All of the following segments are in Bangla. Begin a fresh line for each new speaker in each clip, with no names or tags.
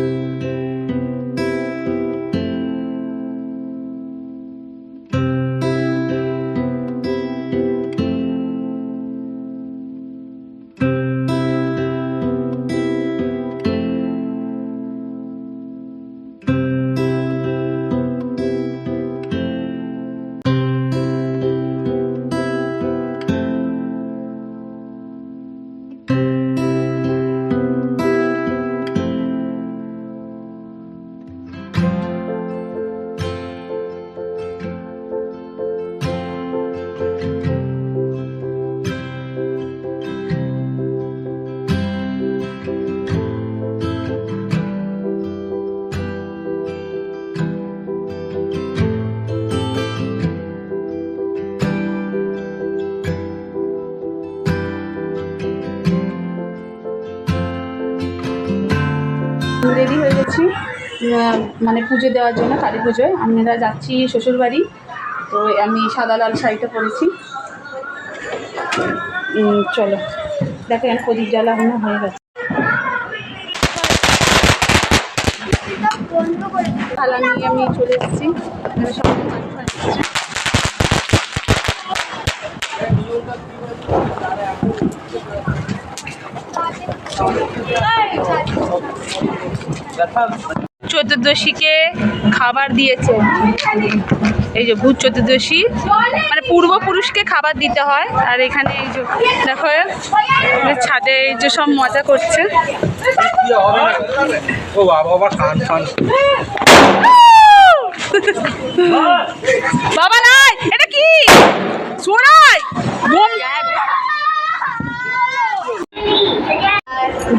you রেডি হয়ে গেছি। মানে পুজো দেওয়ার জন্য, কালী পুজোয়। আমরা যাচ্ছি শ্বশুরবাড়ি। তো আমি সাদা লাল শাড়িটা পরেছি। চলো। দেখেন প্রদীপ জ্বালানো হয়ে গেছে। থালা নিয়ে আমি চলে এসেছি। এখানে চতুর্দশীকে খাবার দিয়েছে। এই যে ভূত চতুর্দশী মানে পূর্বপুরুষকে খাবার দিতে হয়। আর এখানে এই যে দেখো ছাদে এই যে সব মজা করছে।
ও বাবা কান ফান
বাবা নাই এটা কি সোনাই বোম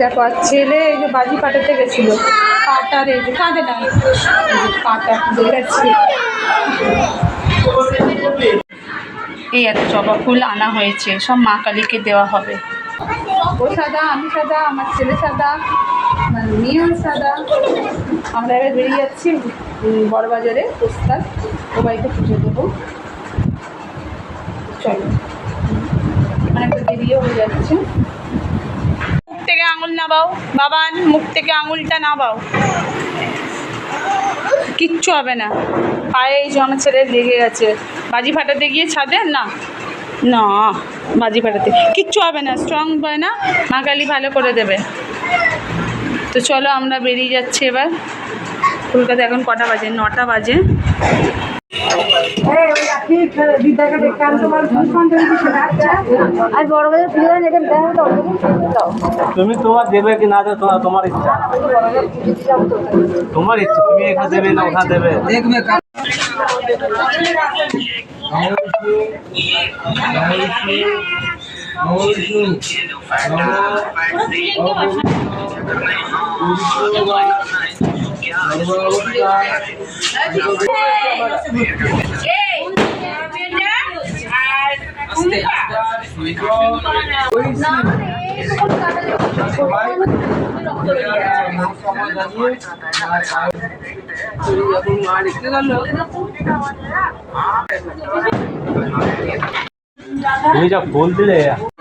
দেখো আর ছেলে এই যে বাজি পাঠাতে গেছিল। পাটার এই যে কাঁদে না পাটা দেখেছি এই এত জবা ফুল আনা হয়েছে সব মা কালীকে দেওয়া হবে। ও সাদা আমি সাদা আমার ছেলে সাদা আমার মেয়েও সাদা। আমরা এবার বেরিয়ে যাচ্ছি বড়বাজারে পোস্টার ও বাড়িতে পুজো দেবো। চলো। অনেকটা দেরিও হয়ে যাচ্ছে। আঙুল নাবাও, বাবান মুখ থেকে আঙুলটা নাবাও। কিচ্ছু হবে না। পায়ে এই আমার ছেলে লেগে গেছে। বাজি ফাটাতে গিয়ে ছাদে? না। না, বাজি ফাটাতে। কিচ্ছু হবে না। স্ট্রং হয় না। মা ভালো করে দেবে। তো চলো আমরা বেরিয়ে যাচ্ছি এবার। কলকাতা এখন কটা বাজে? নটা বাজে।
আর বড় বাজার পুজো এখানে দেন তো দাও
তুমি তোমার দেবে কি না দেবে তোমার তোমার ইচ্ছা। তোমার ইচ্ছা তুমি এখানে দেবে না ওখানে দেবে। দেখবে তুমি যা ফুল দিলে
নিয়ে এলে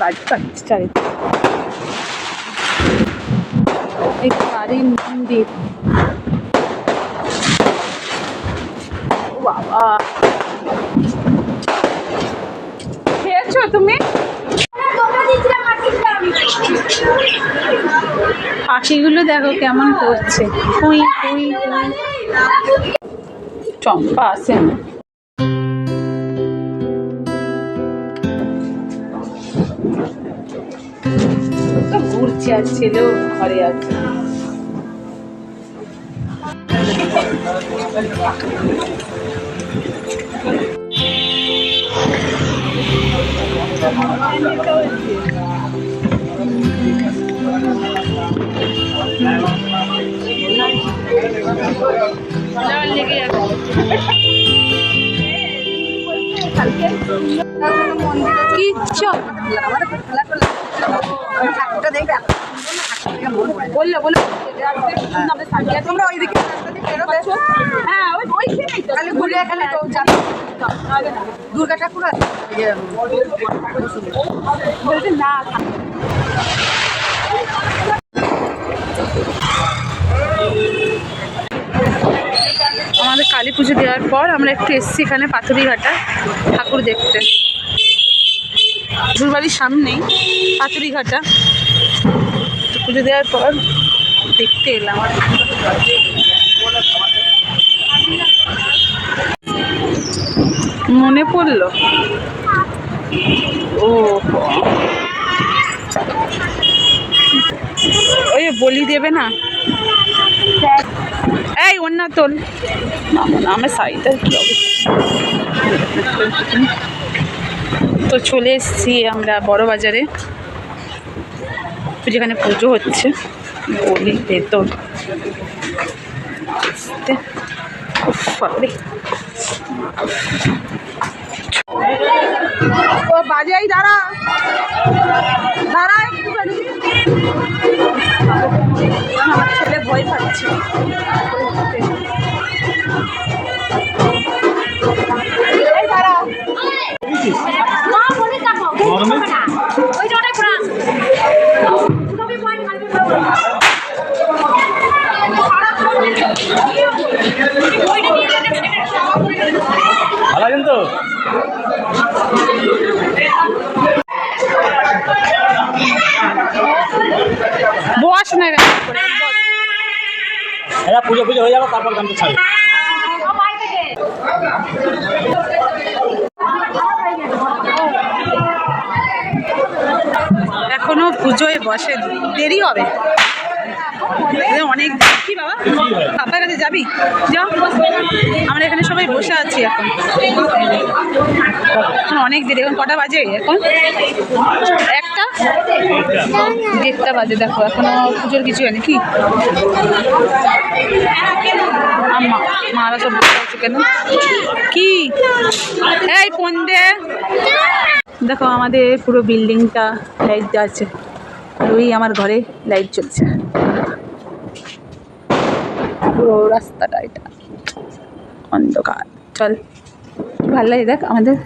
বাড়ি চারিদিকে এই বাড়ির মন্দির। বাবা। খেয়েছো তুমি? পাখিগুলো দেখো কেমন করছে। কুই কুই কুই। চম্পা আছে না? আর ছেলেও ঘরে আছে লেগে যাবে কিচ্ছু বলল বলল তোমরা ওইদিকে হ্যাঁ ওই ওইখানেই তো। খালি ঘুরে খালি তো যাবে দুর্গা ঠাকুর আছে। বলছে না আমাদের কালী পুজো দেওয়ার পর আমরা একটু এসেছি এখানে পাথুরিঘাটা ঠাকুর দেখতে। শ্বশুরবাড়ির সামনেই পাথুরিঘাটা। পুজো দেওয়ার পর দেখতে এলাম। মনে পড়ল? ও ওই বলি দেবে না? এই অন্য তোল। আমার শাড়িটার কী তো চলে এসেছি আমরা বড় বাজারে। যেখানে পুজো হচ্ছে বলি ভেতর আসতে। ও বাজাই দাঁড়া। দাঁড়া একটুখানি আমার ছেলে ভয় পাচ্ছে। দাঁড়া।
ভালো আছেন তো? এরা পুজো পুজো হয়ে যাবে তারপর গানটা ছাড়বে।
এখনও পুজোয় বসে দেরি হবে। অনেক কি বাবা? পাপার কাছে যাবি? যা আমরা এখানে সবাই বসে আছি এখন। অনেক দেরি, এখন কটা বাজে এখন? একটা? দেড়টা বাজে, দেখো, এখনও পুজোর কিছু হয়নি, কি? আম্মা, মারা সব বসে কেন? কি? এই ফোন দে দেখো, আমাদের পুরো বিল্ডিংটা লাইট আছে ওই আমার ঘরে লাইট জ্বলছে। পুরো রাস্তাটা এটা। অন্ধকার। চল ভালো লাগে দেখ আমাদের।